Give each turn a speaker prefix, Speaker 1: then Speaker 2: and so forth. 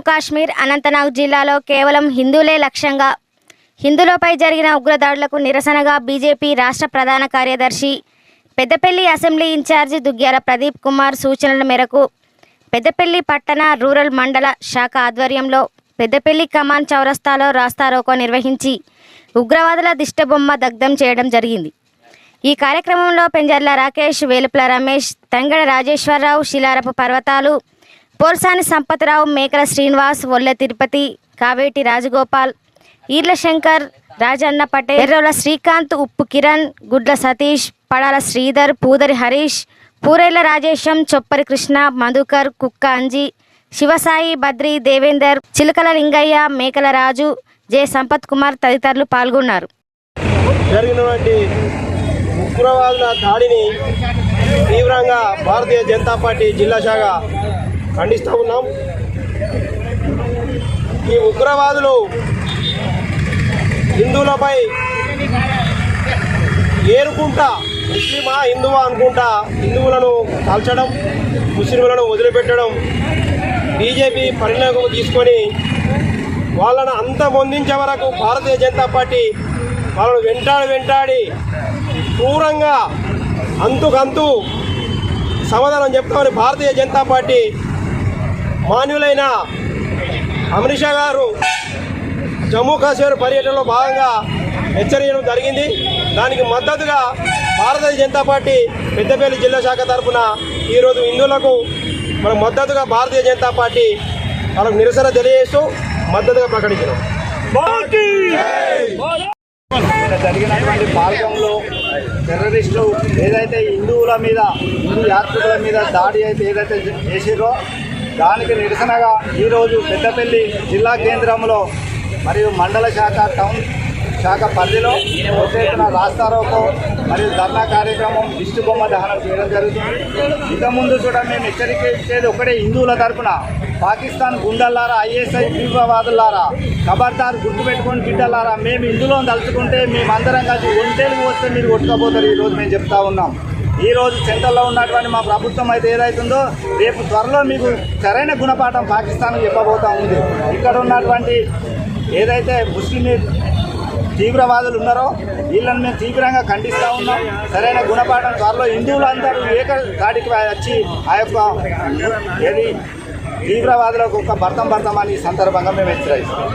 Speaker 1: జమ్మూ కాశ్మీర్ అనంతనాగ్ జిల్లాలో కేవలం హిందువులే లక్ష్యంగా హిందువులపై జరిగిన ఉగ్రదాడులకు నిరసనగా బీజేపీ రాష్ట్ర ప్రధాన కార్యదర్శి Peddapalli assembly in charge Duggyala Pradeep Kumar సూచనల మేరకు పెద్దపల్లి పట్టణ రూరల్ మండల శాఖ ఆధ్వర్యంలో పెద్దపల్లి కమాన్ చౌరస్తాలో రాస్తారోకో నిర్వహించి ఉగ్రవాదుల దిష్టబొమ్మ దగ్ధం చేయడం జరిగింది. ఈ కార్యక్రమంలో పెంజర్ల రాకేష్ వేలుపుల రమేష్ తంగడ రాజేశ్వరరావు శిలారపు పర్వతాలు పోర్సాని సంపతరావు మేకల శ్రీనివాస్ ఒల్లె తిరుపతి కావేటి రాజగోపాల్ ఈర్ల శంకర్ రాజన్న పటేల్ ఎర్రోల శ్రీకాంత్ ఉప్పు కిరణ్ గుడ్ల సతీష్ పడాల శ్రీధర్ పూదరి హరీష్ పూరేళ్ళ రాజేశం చొప్పరి కృష్ణ మధుకర్ కుక్క అంజి శివసాయి బద్రి దేవేందర్ చిలకల లింగయ్య మేకల రాజు జె. సంపత్ కుమార్ తదితరులు పాల్గొన్నారు.
Speaker 2: జరిగినటువంటి ఉగ్రవాదుల దాడిని తీవ్రంగా భారతీయ జనతా పార్టీ జిల్లా శాఖ ఖండిస్తూ ఉన్నాం. ఈ ఉగ్రవాదులు హిందువులపై ఏరుకుంటా ముస్లిమా హిందువా అనుకుంటా హిందువులను కాల్చడం ముస్లింలను వదిలిపెట్టడం బీజేపీ పరిణామం తీసుకొని వాళ్ళను అంత పొందించే వరకు భారతీయ జనతా పార్టీ వాళ్ళను వెంటాడి వెంటాడి క్రూరంగా అంతుకంతు సమాధానం చెప్తామని భారతీయ జనతా పార్టీ మాన్యులైన అమిత్ షా గారు జమ్మూ కాశ్మీర్ పర్యటనలో భాగంగా హెచ్చరించడం జరిగింది. దానికి మద్దతుగా భారతీయ జనతా పార్టీ పెద్దపల్లి జిల్లా శాఖ తరఫున ఈరోజు హిందువులకు మన మద్దతుగా భారతీయ జనతా పార్టీ వాళ్ళకు నిరసన తెలియజేస్తూ మద్దతుగా ప్రకటించడం
Speaker 3: జరిగినటువంటి మార్గంలో టెర్రరిస్టులు ఏదైతే హిందువుల మీద హిందూ యాత్రికుల మీద దాడి అయితే ఏదైతే చేసిరో దానికి నిరసనగా ఈరోజు పెద్దపల్లి జిల్లా కేంద్రంలో మరియు మండల శాఖ టౌన్ శాఖ పరిధిలో పెద్ద రాస్తారోకో మరియు ధర్నా కార్యక్రమం దిష్టి బొమ్మ దహనం చేయడం జరుగుతుంది. ఇంతకుముందు కూడా మేము హెచ్చరిక ఇచ్చేది ఒకటే హిందువుల తరఫున పాకిస్తాన్ గుండల్లారా ఐఎస్ఐ తీవ్రవాదులారా ఖబర్దార్ గుర్తుపెట్టుకొని బిడ్డలారా మేము ఇందులో తలుచుకుంటే మేమందరం కలిసి ఒంటేలు వస్తే మీరు కొట్టుకపోతారు ఈరోజు మేము చెప్తా ఉన్నాం. ఈ రోజు సెంటర్లో ఉన్నటువంటి మా ప్రభుత్వం అయితే ఏదైతుందో రేపు త్వరలో మీకు సరైన గుణపాఠం పాకిస్తాన్ చెప్పబోతా ఉంది. ఇక్కడ ఉన్నటువంటి ఏదైతే ముస్లిం తీవ్రవాదులు ఉన్నారో వీళ్ళని మేము తీవ్రంగా ఖండిస్తూ ఉన్నాం. సరైన గుణపాఠం త్వరలో హిందువులందరూ ఏక దాడికి వచ్చి ఆ యొక్క ఏది తీవ్రవాదులకు ఒక భర్తం భర్తమని ఈ సందర్భంగా మేము హెచ్చరిస్తాం.